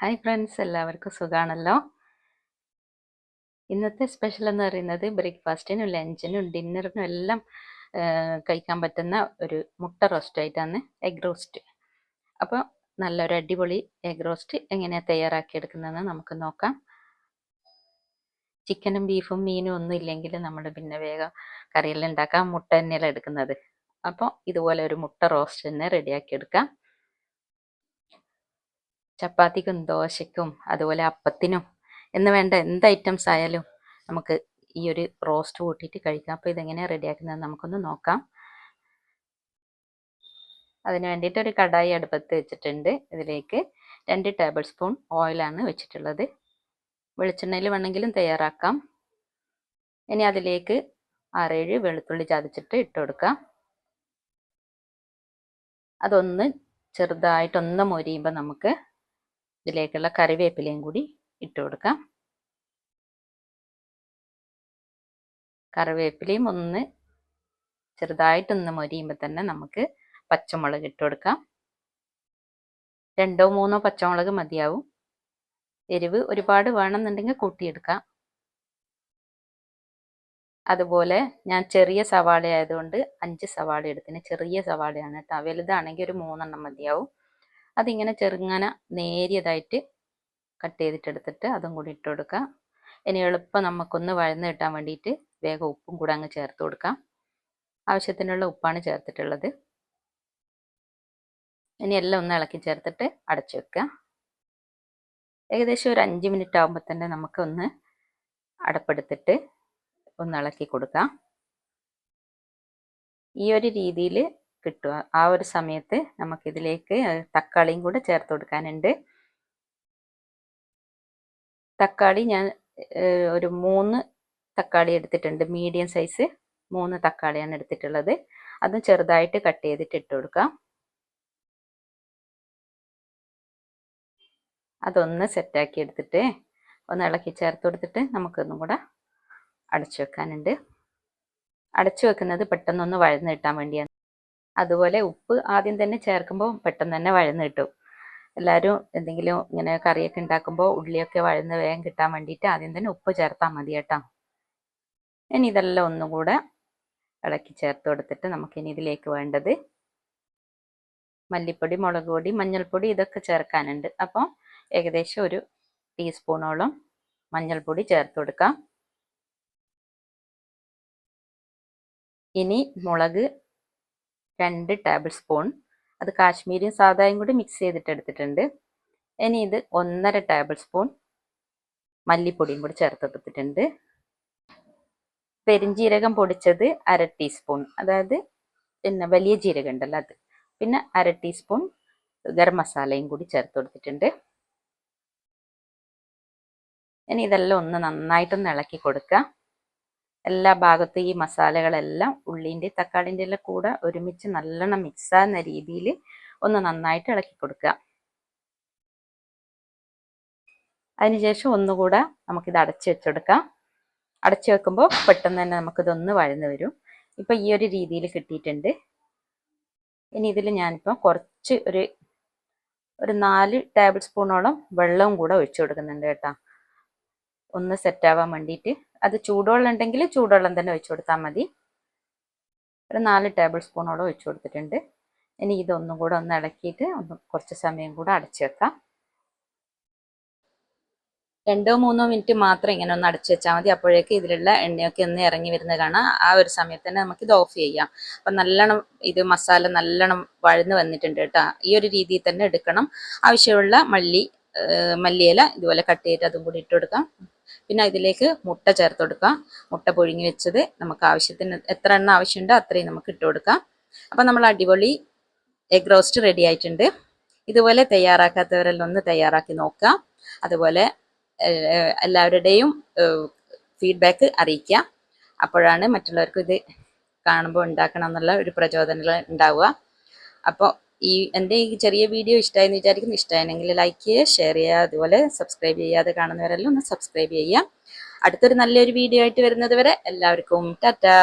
Hi friends എല്ലാവർക്കും സുഖമാണല്ലോ ഇന്നത്തെ സ്പെഷ്യൽ എന്ന് പറയുന്നത് ബ്രേക്ക്ഫാസ്റ്റിനും ലഞ്ചിനും ഡിന്നറിനും എല്ലാം കഴിക്കാൻ പറ്റുന്ന ഒരു മുട്ട റോസ്റ്റ് ആയിട്ടാണ് എഗ് റോസ്റ്റ് അപ്പോൾ നല്ലൊരു അടിപൊളി എഗ് റോസ്റ്റ് എങ്ങനെയാണ് തയ്യാറാക്കി എടുക്കുന്നതെന്ന് നമുക്ക് നോക്കാം. ചിക്കനും ബീഫും മീനും ഒന്നും ഇല്ലെങ്കിൽ നമ്മൾ പിന്നെ വേഗം കറിയെല്ലാം ഉണ്ടാക്കാം മുട്ട തന്നെയല്ല എടുക്കുന്നത്. അപ്പോൾ ഇതുപോലെ ഒരു മുട്ട റോസ്റ്റ് തന്നെ റെഡിയാക്കി എടുക്കാം. ചപ്പാത്തിക്കും ദോശയ്ക്കും അതുപോലെ അപ്പത്തിനും എന്ന് വേണ്ട എന്ത് ഐറ്റംസ് ആയാലും നമുക്ക് ഈ ഒരു റോസ്റ്റ് കൂട്ടിയിട്ട് കഴിക്കാം. അപ്പോൾ ഇതെങ്ങനെയാണ് റെഡിയാക്കുന്നത് നമുക്കൊന്ന് നോക്കാം. അതിന് വേണ്ടിയിട്ട് ഒരു കടായി അടുപ്പത്ത് വെച്ചിട്ടുണ്ട്. ഇതിലേക്ക് രണ്ട് ടേബിൾ സ്പൂൺ ഓയിലാണ് വെച്ചിട്ടുള്ളത്. വെളിച്ചെണ്ണയിൽ വേണമെങ്കിലും തയ്യാറാക്കാം. ഇനി അതിലേക്ക് ആറേഴ് വെളുത്തുള്ളി ചതച്ചിട്ട് ഇട്ട് കൊടുക്കാം. അതൊന്ന് ചെറുതായിട്ടൊന്ന് മൊരിയുമ്പോൾ നമുക്ക് ഇതിലേക്കുള്ള കറിവേപ്പിലയും കൂടി ഇട്ട് കൊടുക്കാം. കറിവേപ്പിലയും ഒന്ന് ചെറുതായിട്ടൊന്ന് മൊരിയുമ്പോൾ തന്നെ നമുക്ക് പച്ചമുളക് ഇട്ട് കൊടുക്കാം. രണ്ടോ മൂന്നോ പച്ചമുളക് മതിയാവും. എരിവ് ഒരുപാട് വേണമെന്നുണ്ടെങ്കിൽ കൂട്ടിയെടുക്കാം. അതുപോലെ ഞാൻ ചെറിയ സവാള ആയതുകൊണ്ട് അഞ്ച് സവാള എടുത്തിന്. ചെറിയ സവാളയാണ് കേട്ടോ. വലുതാണെങ്കിൽ ഒരു മൂന്നെണ്ണം മതിയാവും. അതിങ്ങനെ ചെറുങ്ങനെ നേരിയതായിട്ട് കട്ട് ചെയ്തിട്ടെടുത്തിട്ട് അതും കൂടി ഇട്ട് കൊടുക്കാം. ഇനി എളുപ്പം നമുക്കൊന്ന് വഴന്ന് കിട്ടാൻ വേണ്ടിയിട്ട് വേഗം ഉപ്പും കൂടെ അങ്ങ് ചേർത്ത് കൊടുക്കാം. ആവശ്യത്തിനുള്ള ഉപ്പാണ് ചേർത്തിട്ടുള്ളത്. ഇനി എല്ലാം ഒന്ന് ഇളക്കി ചേർത്തിട്ട് അടച്ചു വെക്കുക ഏകദേശം ഒരു അഞ്ച് മിനിറ്റ് ആകുമ്പോൾ തന്നെ നമുക്കൊന്ന് അടപ്പെടുത്തിട്ട് ഒന്ന് ഇളക്കി കൊടുക്കാം. ഈ ഒരു രീതിയിൽ കിട്ടുക. ആ ഒരു സമയത്ത് നമുക്കിതിലേക്ക് തക്കാളിയും കൂടെ ചേർത്ത് കൊടുക്കാനുണ്ട്. തക്കാളി ഞാൻ ഒരു മൂന്ന് തക്കാളി എടുത്തിട്ടുണ്ട്. മീഡിയം സൈസ് മൂന്ന് തക്കാളിയാണ് എടുത്തിട്ടുള്ളത്. അത് ചെറുതായിട്ട് കട്ട് ചെയ്തിട്ട് ഇട്ട് കൊടുക്കാം. അതൊന്ന് സെറ്റാക്കി എടുത്തിട്ട് ഒന്ന് ഇളക്കി ചേർത്ത് കൊടുത്തിട്ട് നമുക്കൊന്നും കൂടെ അടച്ചു വെക്കാനുണ്ട്. അടച്ചു വെക്കുന്നത് പെട്ടെന്നൊന്ന് വഴന്ന് കിട്ടാൻ വേണ്ടിയാണ്. അതുപോലെ ഉപ്പ് ആദ്യം തന്നെ ചേർക്കുമ്പോൾ പെട്ടെന്ന് തന്നെ വഴന്ന് കിട്ടും. എല്ലാവരും എന്തെങ്കിലും ഇങ്ങനെ കറിയൊക്കെ ഉണ്ടാക്കുമ്പോൾ ഉള്ളിയൊക്കെ വഴന്ന് വേഗം കിട്ടാൻ വേണ്ടിയിട്ട് ആദ്യം തന്നെ ഉപ്പ് ചേർത്താൽ മതി കേട്ടോ. ഇനി ഇതെല്ലാം ഒന്നും കൂടെ ഇളക്കി ചേർത്ത് കൊടുത്തിട്ട് നമുക്കിനി ഇതിലേക്ക് വേണ്ടത് മല്ലിപ്പൊടി മുളക് പൊടി മഞ്ഞൾപ്പൊടി ഇതൊക്കെ ചേർക്കാനുണ്ട്. അപ്പോൾ ഏകദേശം ഒരു ടീസ്പൂണോളം മഞ്ഞൾപ്പൊടി ചേർത്ത് കൊടുക്കാം. ഇനി മുളക് രണ്ട് ടേബിൾ സ്പൂൺ അത് കാശ്മീരിയും സാദായും കൂടി മിക്സ് ചെയ്തിട്ട് എടുത്തിട്ടുണ്ട്. ഇനി ഇത് ഒന്നര ടേബിൾ സ്പൂൺ മല്ലിപ്പൊടിയും കൂടി ചേർത്തെടുത്തിട്ടുണ്ട് പെരിഞ്ജീരകം പൊടിച്ചത് അര ടീസ്പൂൺ അതായത് പിന്നെ വലിയ ജീരകം ഉണ്ടല്ലോ അത്. പിന്നെ അര ടീസ്പൂൺ ഗരം മസാലയും കൂടി ചേർത്ത് കൊടുത്തിട്ടുണ്ട്. ഇനി ഇതെല്ലാം ഒന്ന് നന്നായിട്ടൊന്ന് ഇളക്കി കൊടുക്കുക. എല്ലാ ഭാഗത്തും ഈ മസാലകളെല്ലാം ഉള്ളിന്റെ തക്കാളിന്റെ എല്ലാം കൂടെ ഒരുമിച്ച് നല്ലോണം മിക്സ് ആകുന്ന രീതിയിൽ ഒന്ന് നന്നായിട്ട് ഇളക്കി കൊടുക്കുക. അതിനുശേഷം ഒന്നുകൂടെ നമുക്കിത് അടച്ചു വെച്ചെടുക്കാം അടച്ചു വെക്കുമ്പോൾ പെട്ടെന്ന് തന്നെ നമുക്കിതൊന്ന് വഴന്ന് വരും. ഇപ്പം ഈ ഒരു രീതിയിൽ കിട്ടിയിട്ടുണ്ട്. ഇനി ഇതിൽ ഞാനിപ്പോൾ കുറച്ച് ഒരു ഒരു നാല് ടേബിൾ സ്പൂണോളം വെള്ളവും കൂടെ ഒഴിച്ചു കൊടുക്കുന്നുണ്ട് കേട്ടോ. ഒന്ന് സെറ്റ് ആവാൻ വേണ്ടിയിട്ട് അത് ചൂടുവെള്ളം ഉണ്ടെങ്കിൽ ചൂടുവെള്ളം തന്നെ ഒഴിച്ചു കൊടുത്താൽ മതി. ഒരു നാല് ടേബിൾ സ്പൂണോളം ഒഴിച്ചു കൊടുത്തിട്ടുണ്ട്. ഇനി ഇതൊന്നും കൂടെ ഒന്ന് ഇളക്കിയിട്ട് ഒന്ന് കുറച്ച് സമയം കൂടെ അടച്ചു വെക്കാം. രണ്ടോ മൂന്നോ മിനിറ്റ് മാത്രം ഇങ്ങനെ ഒന്ന് അടച്ചു വെച്ചാൽ മതി. അപ്പോഴേക്ക് ഇതിലുള്ള എണ്ണയൊക്കെ ഒന്ന് ഇറങ്ങി വരുന്നത് കാണാം. ആ ഒരു സമയത്ത് തന്നെ നമുക്ക് ഇത് ഓഫ് ചെയ്യാം. അപ്പം നല്ലോണം ഇത് മസാല നല്ലോണം വഴന്ന് വന്നിട്ടുണ്ട് കേട്ടോ. ഈ ഒരു രീതിയിൽ തന്നെ എടുക്കണം. ആവശ്യമുള്ള മല്ലി മല്ലിയില ഇതുപോലെ കട്ട് ചെയ്തിട്ട് അതും കൂടി ഇട്ട് കൊടുക്കാം. പിന്നെ ഇതിലേക്ക് മുട്ട ചേർത്ത് കൊടുക്കാം. മുട്ട പൊഴിഞ്ഞ് വെച്ചത് നമുക്ക് ആവശ്യത്തിന് എത്ര എണ്ണ ആവശ്യമുണ്ടോ അത്രയും നമുക്ക് ഇട്ട് കൊടുക്കാം. അപ്പം നമ്മൾ അടിപൊളി എഗ് റോസ്റ്റ് റെഡി ആയിട്ടുണ്ട്. ഇതുപോലെ തയ്യാറാക്കാത്തവരെല്ലാം ഒന്ന് തയ്യാറാക്കി നോക്കാം. അതുപോലെ എല്ലാവരുടെയും ഫീഡ്ബാക്ക് അറിയിക്കുക അപ്പോഴാണ് മറ്റുള്ളവർക്കും ഇത് കാണുമ്പോൾ ഉണ്ടാക്കണം എന്നുള്ള ഒരു പ്രചോദനം ഉണ്ടാവുക. അപ്പോൾ ഈ എന്റെ ഈ ചെറിയ വീഡിയോ ഇഷ്ടമായെന്ന് വിചാരിക്കുന്നു. ഇഷ്ടമായെങ്കിൽ ലൈക്ക് ചെയ്യുക ഷെയർ ചെയ്യുക അതുപോലെ സബ്സ്ക്രൈബ് ചെയ്യാതെ കാണുന്നവരെല്ലാം ഒന്ന് സബ്സ്ക്രൈബ് ചെയ്യുക. അടുത്തൊരു നല്ലൊരു വീഡിയോ ആയിട്ട് വരുന്നത് വരെ എല്ലാവർക്കും ടാറ്റാ.